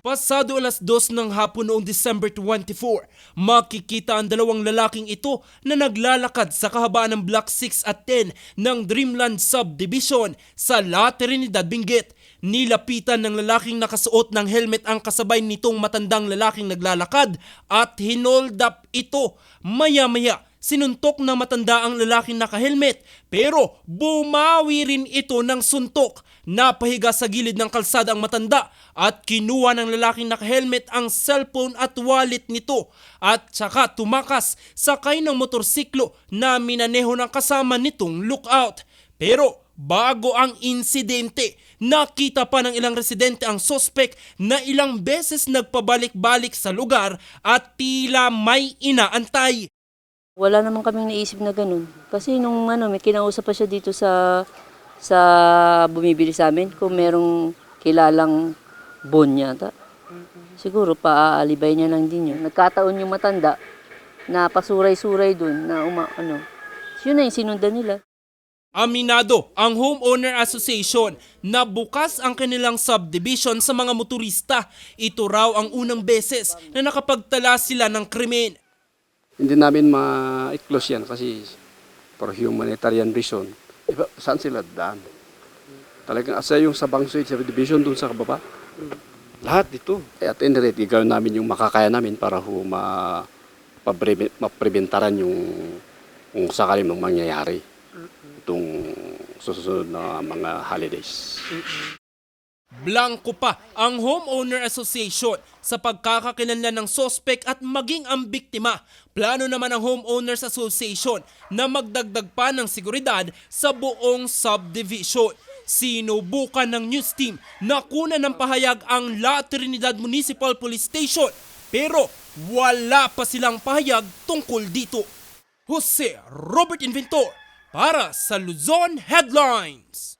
Pasado alas dos ng hapon noong December 24, makikita ang dalawang lalaking ito na naglalakad sa kahabaan ng Block 6 at 10 ng Dreamland Subdivision sa La Trinidad, Benguet. Nilapitan ng lalaking nakasuot ng helmet ang kasabay nitong matandang lalaking naglalakad at hinold up ito. Maya-maya, sinuntok ng matanda ang lalaking nakahelmet pero bumawi rin ito ng suntok. Napahiga sa gilid ng kalsada ang matanda at kinuha ng lalaking nakahelmet ang cellphone at wallet nito at saka tumakas sakay ng motorsiklo na minaneho ng kasama nitong lookout. Pero bago ang insidente, nakita pa ng ilang residente ang sospek na ilang beses nagpabalik-balik sa lugar at tila may inaantay. Wala naman kaming naisip na ganun. Kasi nung ano, may kinausap pa siya dito sa sa bumibili sa amin kung merong kilalang bon yata. Siguro paaalibay niya lang din yun. Nagkataon yung matanda na pasuray-suray dun na uma, ano. Yun na yung sinundan nila. Aminado ang Homeowner Association na bukas ang kanilang subdivision sa mga motorista. Ito raw ang unang beses na nakapagtala sila ng krimen. Hindi namin ma-close yan kasi for humanitarian reason. Iba, saan sila daan? Talagang asa yung sa Bangsoy subdivision dun sa kababa. Lahat dito. Eh, At any rate, gagawin namin yung makakaya namin para ho ma, mapreventaran yung kung sakali mang mangyayari itong susunod na mga holidays. Blanco pa ang Homeowner Association sa pagkakakilanlan ng sospek at maging ang biktima. Plano naman ng Homeowners Association na magdagdag pa ng seguridad sa buong subdivision. Sinubukan ng news team na kunan ng pahayag ang La Trinidad Municipal Police Station pero wala pa silang pahayag tungkol dito. Jose Robert Inventor para sa Luzon Headlines.